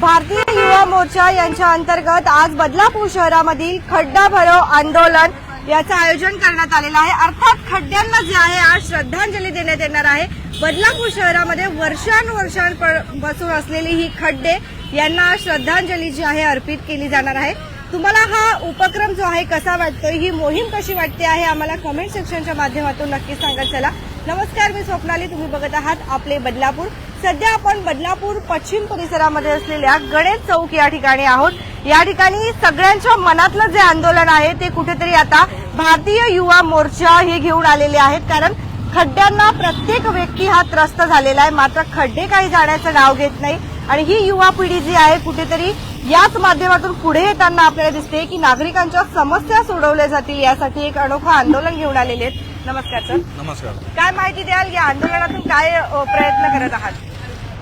भारतीय युवा मोर्चा यांच्या अंतर्गत आज बदलापूर शहरामधील खड्डा भरो आंदोलन याचं आयोजन करण्यात आलेलं आहे. अर्थात खड्ड्यांना जे आहे आज श्रद्धांजली देण्यात येणार आहे. बदलापूर शहरामध्ये वर्षानुवर्षांपासून असलेली ही खड्डे यांना श्रद्धांजली जी आहे अर्पित केली जाणार आहे. तुम्हाला हा उपक्रम जो आहे कसा वाटतोय? ही मोहीम कशी वाटते आहे? आम्हाला कमेंट सेक्शनच्या माध्यमातून नक्की सांगत चला नमस्कार मी स्वप्नाली. तुम्ही बघत आहात आपले बदलापूर. सध्या आपण बदलापूर पश्चिम परिसरामध्ये असलेल्या गणेश चौक या ठिकाणी आहोत. या ठिकाणी सगळ्यांच्या मनातलं जे आंदोलन आहे ते कुठेतरी आता भारतीय युवा मोर्चा हे घेऊन आलेले आहेत. कारण खड्ड्यांना प्रत्येक व्यक्ती हा त्रस्त झालेला आहे. मात्र खड्डे काही जाण्याचं नाव घेत नाही. आणि ही युवा पिढी जी आहे कुठेतरी याच माध्यमातून पुढे येताना आपल्याला दिसते की नागरिकांच्या समस्या सोडवल्या जातील यासाठी एक अनोखं आंदोलन घेऊन आलेले आहेत. नमस्कार सर. नमस्कार. काय माहिती द्याल या आंदोलनातून काय प्रयत्न करत आहात?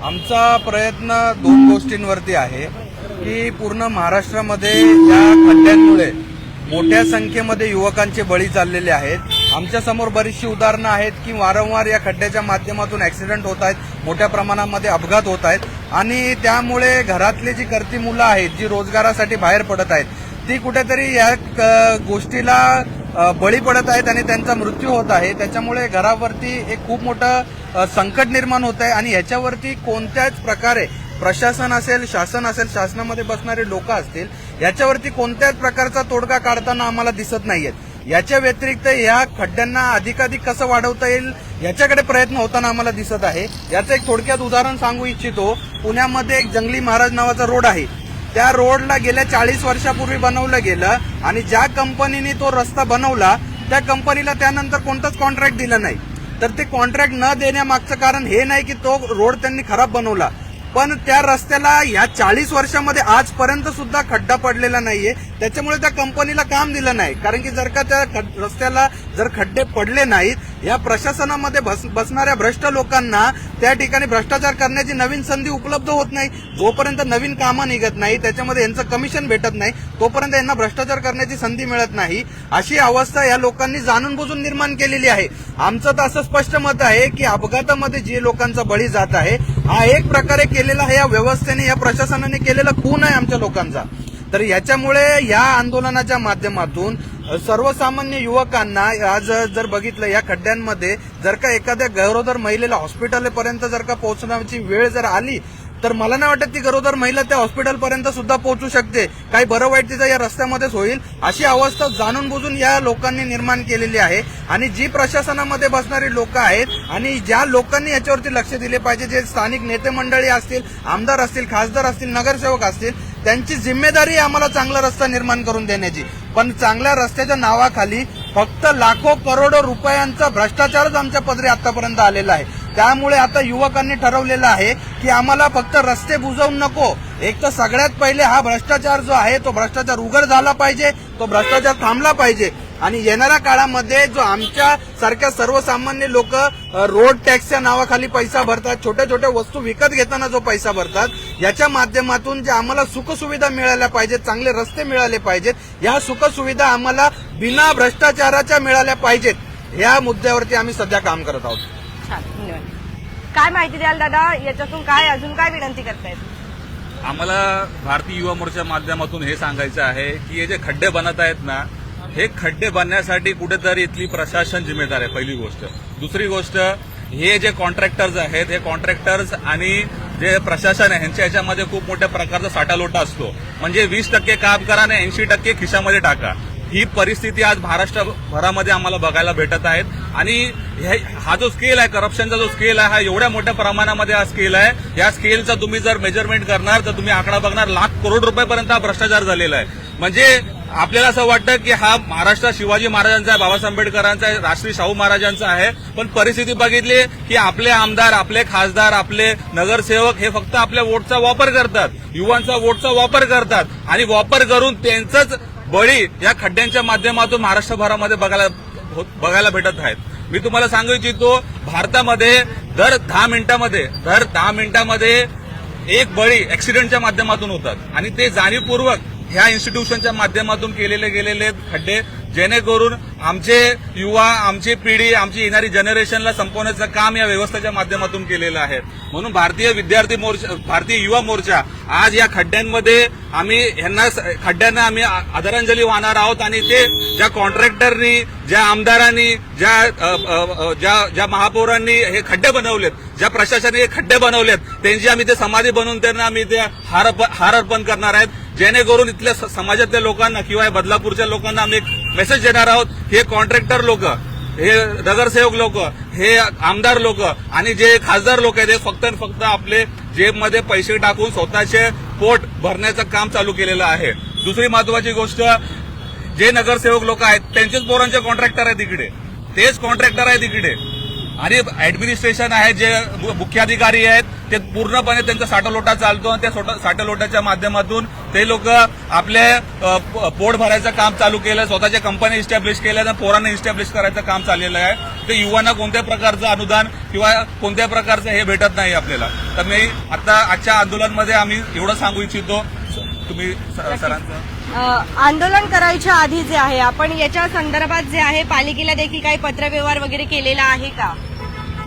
आमचा प्रयत्न दोन गोष्टींवरती आहे की पूर्ण महाराष्ट्रामध्ये या खड्ड्यांमुळे मोठ्या संख्येमध्ये युवकांचे बळी चाललेले आहेत. आमच्यासमोर बरीचशी उदाहरणं आहेत की वारंवार या खड्ड्याच्या माध्यमातून ऍक्सिडेंट होत आहेत मोठ्या प्रमाणामध्ये अपघात होत आहेत. आणि त्यामुळे घरातली जी करती मुलं आहेत जी रोजगारासाठी बाहेर पडत आहेत ती कुठेतरी या क- गोष्टीला बळी पडत आहेत आणि त्यांचा मृत्यू होत आहे. त्याच्यामुळे घरावरती एक खूप मोठं संकट निर्माण होत आहे आणि याच्यावरती कोणत्याच प्रकारे प्रशासन असेल शासन असेल शासनामध्ये बसणारे लोक असतील याच्यावरती कोणत्याच प्रकारचा तोडगा काढताना आम्हाला दिसत नाहीयेत. याच्या व्यतिरिक्त या खड्ड्यांना अधिकाधिक कसं वाढवता येईल याच्याकडे प्रयत्न होताना आम्हाला दिसत आहे. याचं एक थोडक्यात उदाहरण सांगू इच्छितो. पुण्यामध्ये एक जंगली महाराज नावाचा रोड आहे. त्या रोडला गेल्या चाळीस वर्षापूर्वी बनवलं गेलं आणि ज्या कंपनीने तो रस्ता बनवला त्या कंपनीला त्यानंतर कोणताच कॉन्ट्रॅक्ट दिलं नाही. तर ते कॉन्ट्रॅक्ट न देण्यामागचं कारण हे नाही की तो रोड त्यांनी खराब बनवला. पण त्या रस्त्याला ह्या चाळीस वर्षामध्ये आजपर्यंत सुद्धा खड्डा पडलेला नाहीये. त्याच्यामुळे त्या कंपनीला काम दिलं नाही. कारण की जर का त्या रस्त्याला जर खड्डे पडले नाहीत या प्रशासनामध्ये बस बसणाऱ्या भ्रष्ट लोकांना त्या ठिकाणी भ्रष्टाचार करण्याची नवीन संधी उपलब्ध होत नाही. जोपर्यंत नवीन कामं निघत नाही त्याच्यामध्ये यांचं कमिशन भेटत नाही तोपर्यंत यांना भ्रष्टाचार करण्याची संधी मिळत नाही. अशी अवस्था या लोकांनी जाणून बुजून निर्माण केलेली आहे. आमचं तर असं स्पष्ट मत आहे की अपघातामध्ये जे लोकांचा बळी जात आहे हा एक प्रकारे केलेला आहे या व्यवस्थेने या प्रशासनाने केलेला खून आहे आमच्या लोकांचा. तर याच्यामुळे या आंदोलनाच्या माध्यमातून सर्वसामान्य युवकांना आज जर बघितलं या खड्ड्यांमध्ये जर का एखाद्या गरोदर महिलेला हॉस्पिटलपर्यंत जर का पोहोचण्याची वेळ जर आली तर मला नाही वाटत ती गरोदर महिला त्या हॉस्पिटलपर्यंत सुद्धा पोहोचू शकते. काही बरं वाईट तिचं या रस्त्यामध्येच होईल अशी अवस्था जाणून बुजून या लोकांनी निर्माण केलेली आहे. आणि जी प्रशासनामध्ये बसणारी लोक आहेत आणि ज्या लोकांनी याच्यावरती लक्ष दिले पाहिजे जे स्थानिक नेते मंडळी असतील आमदार असतील खासदार असतील नगरसेवक असतील त्यांची जिम्मेदारी आम्हाला चांगला रस्ता निर्माण करून देण्याची. पण चांगल्या रस्त्याच्या नावाखाली फक्त लाखो करोडो रुपयांचा भ्रष्टाचारच आमच्या पदरी आतापर्यंत आलेला आहे. त्यामुळे आता युवकांनी ठरवलेलं आहे की आम्हाला फक्त रस्ते बुजवून नको. एक तर सगळ्यात पहिले हा भ्रष्टाचार जो आहे तो भ्रष्टाचार उघड झाला पाहिजे तो भ्रष्टाचार थांबला पाहिजे. आणि येणाऱ्या काळामध्ये जो आमच्या सारख्या सर्वसामान्य लोक रोड टॅक्सच्या नावाखाली पैसा भरतात छोट्या छोट्या वस्तू विकत घेताना जो पैसा भरतात याच्या माध्यमातून जे आम्हाला सुखसुविधा मिळाल्या पाहिजेत चांगले रस्ते मिळाले पाहिजेत या सुखसुविधा आम्हाला बिना भ्रष्टाचाराच्या मिळाल्या पाहिजेत या मुद्द्यावरती आम्ही सध्या काम करत आहोत. छान धन्यवाद. काय माहिती द्याल दादा याच्यातून काय अजून काय विनंती करतायत आम्हाला भारतीय युवा मोर्चाच्या माध्यमातून हे सांगायचं आहे की हे जे खड्डे बनत आहेत ना हे खड्डे बनण्यासाठी कुठेतरी इथली प्रशासन जिम्मेदार आहे पहिली गोष्ट. दुसरी गोष्ट हे जे कॉन्ट्रॅक्टर्स आहेत हे कॉन्ट्रॅक्टर्स आणि जे प्रशासन आहे ह्यांच्या ह्याच्यामध्ये खूप मोठ्या प्रकारचा साठालोटा असतो. म्हणजे वीस टक्के काम करा आणि ऐंशी टक्के खिशामध्ये टाका. ही परिस्थिती आज महाराष्ट्रभरामध्ये आम्हाला बघायला भेटत आहेत. आणि हे- हा जो स्केल आहे करप्शनचा जो स्केल आहे हा एवढ्या मोठ्या प्रमाणामध्ये हा स्केल आहे. या स्केलचा तुम्ही जर मेजरमेंट करणार तर तुम्ही आकडा बघणार लाख करोड रुपयापर्यंत हा भ्रष्टाचार झालेला आहे. म्हणजे आपल्याला असं वाटतं की हा महाराष्ट्र शिवाजी महाराजांचा आहे बाबासाहेब आंबेडकरांचा आहे राष्ट्रीय शाहू महाराजांचा आहे. पण परिस्थिती बघितली की आपले आमदार आपले खासदार आपले नगरसेवक हे फक्त आपल्या वोटचा वापर करतात. युवांचा वोटचा वापर करतात. आणि वापर करून त्यांचंच बळी या खड्ड्यांच्या माध्यमातून महाराष्ट्रभरामध्ये बघायला हो- बघायला भेटत आहेत. मी तुम्हाला सांगू इच्छितो भारतामध्ये दर दहा मिनिटामध्ये दर दहा मिनिटामध्ये एक बळी ऍक्सिडेंटच्या माध्यमातून होतात. आणि ते जाणीवपूर्वक ह्या इन्स्टिट्यूशनच्या माध्यमातून केलेले गेलेले खड्डे जेणेकरून आमचे युवा आमची पिढी आमची येणारी जनरेशनला संपवण्याचं काम या व्यवस्थेच्या माध्यमातून केलेलं आहे. म्हणून भारतीय विद्यार्थी मोर्चा भारतीय युवा मोर्चा आज या खड्ड्यांमध्ये आम्ही ह्यांना खड्ड्यांना आम्ही आदरांजली वाहणार आहोत आणि ते ज्या कॉन्ट्रॅक्टरनी ज्या आमदारांनी ज्या ज्या ज्या महापौरांनी हे खड्डे बनवलेत ज्या प्रशासनाने हे खड्डे बनवलेत त्यांची आम्ही ते समाधी बनवून त्यांना आम्ही ते हार हार अर्पण करणार आहेत. जेणेकरून इथल्या स- समाजातल्या लोकांना किंवा बदलापूरच्या लोकांना आम्ही एक मेसेज देणार आहोत हे कॉन्ट्रॅक्टर लोक हे नगरसेवक लोक हे आमदार लोक आणि जे खासदार लोक आहेत हे फक्त आणि फक्त आपले जेबमध्ये पैसे टाकून स्वतःचे पोट भरण्याचं काम चालू केलेलं आहे. दुसरी महत्वाची गोष्ट जे नगरसेवक लोक आहेत त्यांचेच पोरांचे कॉन्ट्रॅक्टर आहेत इकडे. तेच कॉन्ट्रॅक्टर आहेत इकडे. आणि ऍडमिनिस्ट्रेशन आहे जे मुख्याधिकारी आहेत ते पूर्णपणे त्यांचा साठलोटा चालतो आणि त्या साठलोटाच्या माध्यमातून ते लोक आपले पोट भरायचं काम चालू केलं स्वतःच्या कंपनी इस्टॅब्लिश केल्या आणि पोरांना इस्टॅब्लिश करायचं काम चाललेलं आहे. ते युवांना कोणत्या प्रकारचं अनुदान किंवा कोणत्या प्रकारचं हे भेटत नाही आपल्याला. तर मी आता आजच्या आंदोलनमध्ये आम्ही एवढं सांगू इच्छितो. तुम्ही सरांचं. आंदोलन करायच्या आधी जे आहे आपण याच्या संदर्भात जे आहे पालिकेला देखील काही पत्रव्यवहार वगैरे केलेला आहे का?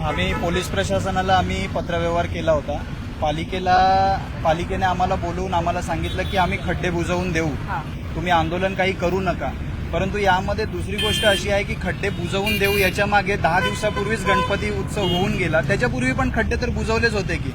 आम्ही पोलीस प्रशासनाला आम्ही पत्रव्यवहार केला होता. पालिकेला पालिकेने आम्हाला बोलवून आम्हाला सांगितलं की आम्ही खड्डे बुजवून देऊ. तुम्ही आंदोलन काही करू नका. परंतु यामध्ये दुसरी गोष्ट अशी आहे की खड्डे बुजवून देऊ याच्या मागे दहा दिवसापूर्वीच गणपती उत्सव होऊन गेला. त्याच्यापूर्वी पण खड्डे तर बुजवलेच होते की.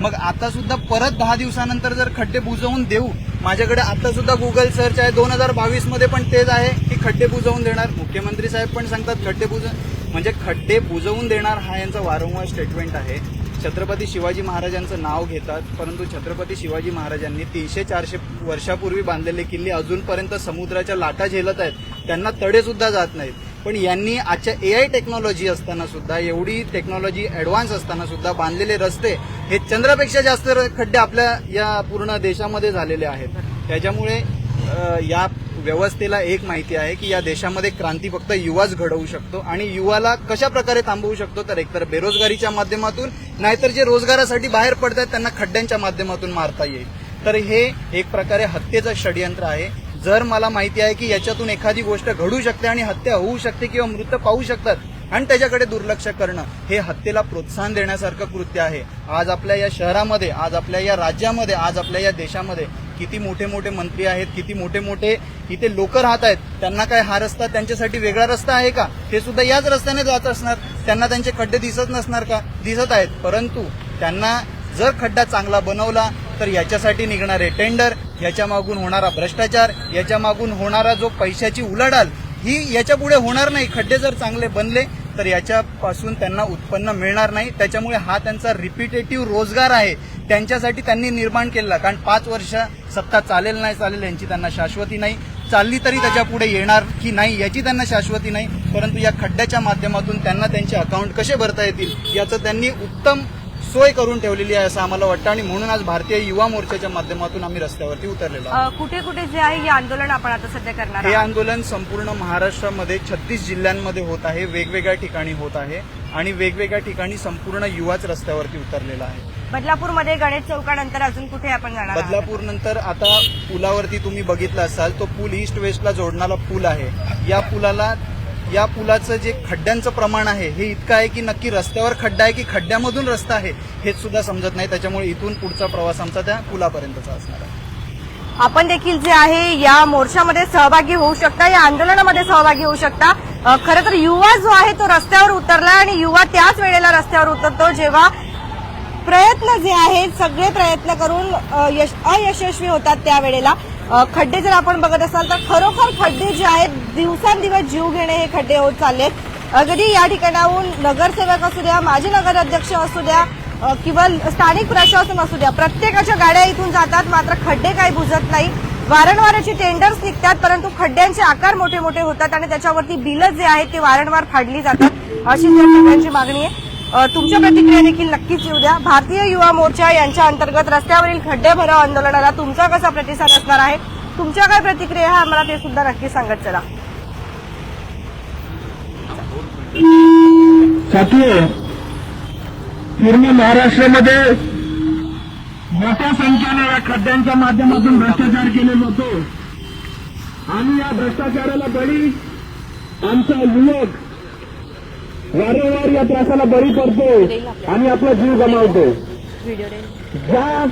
मग आता सुद्धा परत दहा दिवसानंतर जर खड्डे बुजवून देऊ माझ्याकडे आता सुद्धा गुगल सर्च आहे. दोन हजार बावीसमध्ये पण तेच आहे की खड्डे बुजवून देणार. मुख्यमंत्री साहेब पण सांगतात खड्डे बुज म्हणजे खड्डे बुजवून देणार हा यांचा वारंवार स्टेटमेंट आहे. छत्रपती शिवाजी महाराजांचं नाव घेतात परंतु छत्रपती शिवाजी महाराजांनी तीनशे चारशे वर्षापूर्वी बांधलेले किल्ले अजूनपर्यंत समुद्राच्या लाटा झेलत आहेत. त्यांना तडे सुद्धा जात नाहीत. पण यांनी आजच्या ए आय टेक्नॉलॉजी असताना सुद्धा एवढी टेक्नॉलॉजी ऍडव्हान्स असताना सुद्धा बांधलेले रस्ते हे चंद्रापेक्षा जास्त खड्डे आपल्या या पूर्ण देशामध्ये झालेले आहेत. त्याच्यामुळे या व्यवस्थेला एक माहिती आहे की या देशामध्ये क्रांती फक्त युवाच घडवू शकतो आणि युवाला कशा प्रकारे थांबवू शकतो तर एकतर बेरोजगारीच्या माध्यमातून नाहीतर जे रोजगारासाठी बाहेर पडतात त्यांना खड्ड्यांच्या माध्यमातून मारता येईल. तर हे एक प्रकारे हत्येचं षडयंत्र आहे. जर मला माहिती आहे की याच्यातून एखादी गोष्ट घडू शकते आणि हत्या होऊ शकते किंवा मृत पाहू शकतात आणि त्याच्याकडे दुर्लक्ष करणं हे हत्येला प्रोत्साहन देण्यासारखं कृत्य आहे. आज आपल्या या शहरामध्ये आज आपल्या या राज्यामध्ये आज आपल्या या देशामध्ये किती मोठे मोठे मंत्री आहेत किती मोठे मोठे इथे लोक राहत आहेत त्यांना काय हा रस्ता त्यांच्यासाठी वेगळा रस्ता आहे का? ते सुद्धा याच रस्त्याने जात असणार त्यांना त्यांचे खड्डे दिसत नसणार का? दिसत आहेत परंतु त्यांना जर खड्डा चांगला बनवला तर याच्यासाठी निघणारे टेंडर याच्या मागून होणारा भ्रष्टाचार याच्या मागून होणारा जो पैशाची उलाढाल ही याच्यापुढे होणार नाही. खड्डे जर चांगले बनले तर याच्यापासून त्यांना उत्पन्न मिळणार नाही. त्याच्यामुळे हा त्यांचा रिपिटेटिव्ह रोजगार आहे. त्यांच्यासाठी त्यांनी निर्माण केलेला कारण पाच वर्ष सत्ता चालेल नाही चालेल यांची त्यांना शाश्वती नाही. चालली तरी त्याच्या पुढे येणार की नाही याची त्यांना शाश्वती नाही. परंतु या खड्ड्याच्या माध्यमातून त्यांना त्यांचे अकाउंट कसे भरता येतील याचं त्यांनी उत्तम सोय करून ठेवलेली आहे असं आम्हाला वाटतं. आणि म्हणून आज भारतीय युवा मोर्चाच्या माध्यमातून आम्ही रस्त्यावरती उतरलेलो कुठे कुठे जे आहे हे आंदोलन आपण आता सध्या करणार हे आंदोलन संपूर्ण महाराष्ट्रामध्ये छत्तीस जिल्ह्यांमध्ये होत आहे वेगवेगळ्या ठिकाणी होत आहे. आणि वेगवेगळ्या ठिकाणी संपूर्ण युवाच रस्त्यावरती उतरलेला आहे. बदलापूरमध्ये गणेश चौकानंतर अजून कुठे आपण जाणार आहोत? बदलापूर नंतर आता पुलावरती तुम्ही बघितलं असाल तो पूल ईस्ट वेस्टला जोडणारा पूल आहे. या पुलाला या पुलाचं जे खड्ड्यांचं प्रमाण आहे हे इतकं आहे की नक्की रस्त्यावर खड्डा आहे की खड्ड्यामधून रस्ता आहे हेच सुद्धा समजत नाही. त्याच्यामुळे इथून पुढचा प्रवास आमचा त्या पुलापर्यंतचा असणार आहे. आपण देखील जे आहे या मोर्चामध्ये सहभागी होऊ शकता या आंदोलनामध्ये सहभागी होऊ शकता. अ, खरं तर युवा जो आहे तो रस्त्यावर उतरला आणि युवा त्याच वेळेला रस्त्यावर उतरतो जेव्हा प्रयत्न जे आहेत सगळे प्रयत्न करून यश- अयशस्वी होतात त्यावेळेला. खड्डे जर आपण बघत असाल तर खरोखर खड्डे जे आहेत दिवसांदिवस जीव घेणे हे खड्डे होत चालले अगदी या ठिकाणाहून नगरसेवक असू द्या माजी नगराध्यक्ष असू द्या किंवा स्थानिक प्रशासन असू द्या प्रत्येकाच्या गाड्या इथून जातात मात्र खड्डे काही बुजत नाही. वारंवार टेंडर्स निघतात परंतु खड्ड्यांचे आकार मोठे मोठे होतात आणि त्याच्यावरती बिलं जे आहेत ते वारंवार फाडली जातात. अशी या सगळ्यांची मागणी आहे. तुमच्या प्रतिक्रिया देखील नक्कीच येऊ द्या. भारतीय युवा मोर्चा यांच्या अंतर्गत रस्त्यावरील खड्डे भराव आंदोलनाला तुमचा कसा प्रतिसाद असणार आहे? तुमच्या काय प्रतिक्रिया आहे आम्हाला ते सुद्धा नक्की सांगत चला. पूर्ण महाराष्ट्रामध्ये मोठ्या संख्येने या खड्ड्यांच्या माध्यमातून भ्रष्टाचार केला जातो आणि या भ्रष्टाचाराला बळी आमचा युवक वारंवार या त्रासाला बळी पडतो आणि आपला जीव गमावतो. ज्या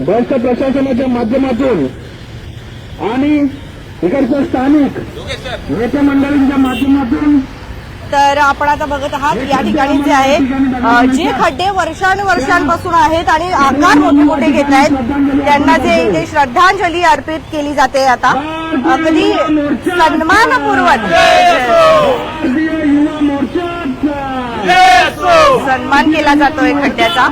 भ्रष्ट प्रशासनाच्या माध्यमातून आणि इकडच्या स्थानिक नेते मंडळींच्या माध्यमातून तर आपण आता बघत आहात या ठिकाणी जे आहे जे खड्डे वर्षानुवर्षांपासून आहेत आणि आकार मोठे मोठे घेत आहेत त्यांना जे इथे श्रद्धांजली अर्पित केली जाते आता. अगदी सन्मानपूर्वक. युवा मोर्चाचा सन्मान केला जातोय खड्ड्याचा.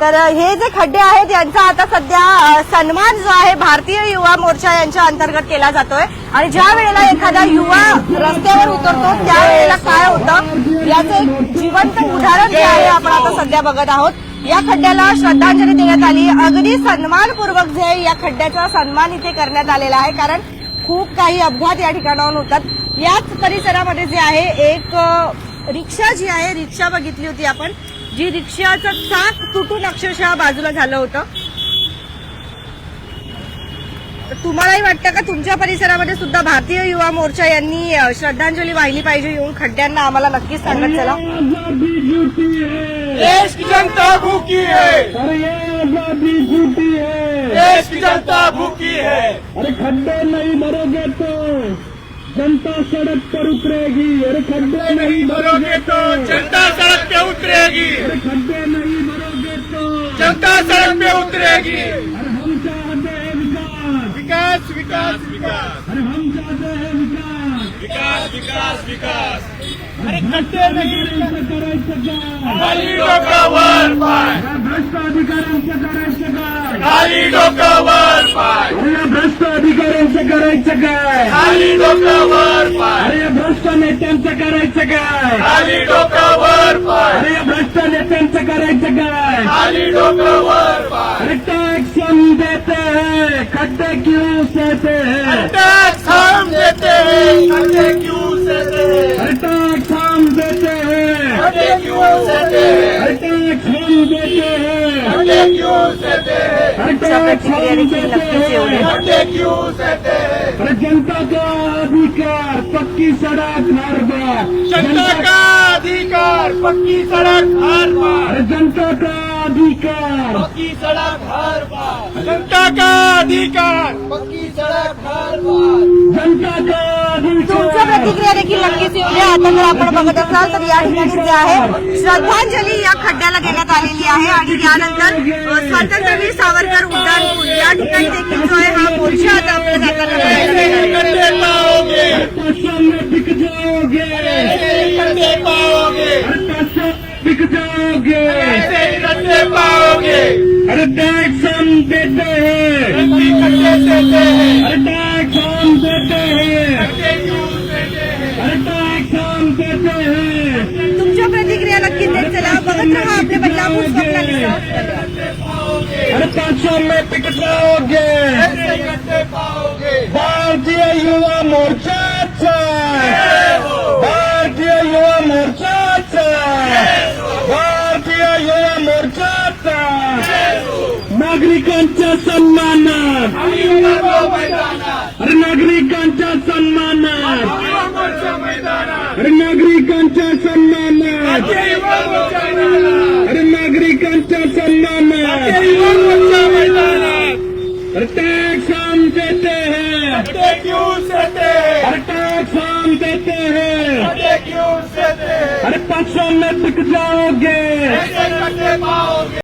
तर हे जे खड्डे आहेत यांचा आता सध्या सन्मान जो आहे भारतीय युवा मोर्चा यांच्या अंतर्गत केला जातोय. आणि ज्या वेळेला एखादा युवा रस्त्यावर उतरतो त्यावेळेला काय होतं? याचं एक जिवंत उदाहरण जे आहे आपण आता सध्या बघत आहोत. या खड्ड्याला श्रद्धांजली देण्यात आली. अगदी सन्मानपूर्वक जे या खड्ड्याचा सन्मान इथे करण्यात आलेला आहे. कारण खूप काही अपघात या ठिकाणाहून होतात. याच परिसरामध्ये जे आहे एक रिक्षा जी आहे रिक्षा बघितली होती आपण जी रिक्षाचं चाक तुटून अक्षरशः बाजूला झालं होतं. तुम्हालाही वाटतं का तुमच्या परिसरामध्ये सुद्धा भारतीय युवा मोर्चा यांनी श्रद्धांजली वाहिली पाहिजे येऊन? खड्ड्यांना आम्हाला नक्कीच सांगत चला. जनता है। देश की जनता भूखी है। अरे खड्डे नहीं भरोगे तो जनता सड़क पर उतरेगी। अरे खड्डे नहीं भरोगे तो जनता सड़क पे उतरेगी। अरे खड्डे नहीं भरोगे तो जनता सड़क पे उतरेगी। अरे हम चाहते हैं विकास। विकास विकास विकास। अरे हम चाहते हैं विकास। विकास विकास विकास। अरे खड्डे नहीं खाली डोकं वर पाय. भ्रष्ट अधिकाऱ्यांचं करायचं काय खाली डोकं वर पाय. या भ्रष्ट अधिकाऱ्यांचं करायचं काय खाली डोकं वर पाय. अरे या भ्रष्ट नेत्यांचं करायचं काय खाली डोकं वर पाय. अरे या भ्रष्ट नेत्यांचं करायचं काय खाली डोकं वर पाय. अरे टैक्स हम देते हैं खड्डे क्यों सहते हैं? टैक्स हम देते हैं खड्डे क्यों सहते हैं? टैक्स हैं खड्डे क्यों सहते खड्डे क्यों सहते हैं. खड्डे क्यों सहते हैं जनता का अधिकार पक्की सड़क हर बार जनता का अधिकार। पक्की सड़क हर बार जनता का अधिकार। पक्की सड़क हर बार जनता का अधिकार पक्की सड़क हर बार जनता का तुमच्या प्रतिक्रिया देखील नक्कीच येऊ द्या आता जर यानंतर अ, स्वातंत्र्यवीर सावरकर उड्डाणपूल या ठिकाणी देखील जो आहे हा मोर्चा आता आपल्या जाताना बघायला मिळेल. खड्डे अरे पैसों में खड्डे पाओगे भारतीय युवा मोर्चाचा. भारतीय युवा मोर्चाचा. भारतीय युवा मोर्चाचा. नागरिकांच्या सन्मानात. मैदानात। नागरिकांच्या सन्मानात। नागरिकांच्या सन्मानात। नागरिकांच्या सन्मानात। टैक्स हम देते हैं। टैक्स हम देते हैं। अरे पक्षों में टिक जाओगे।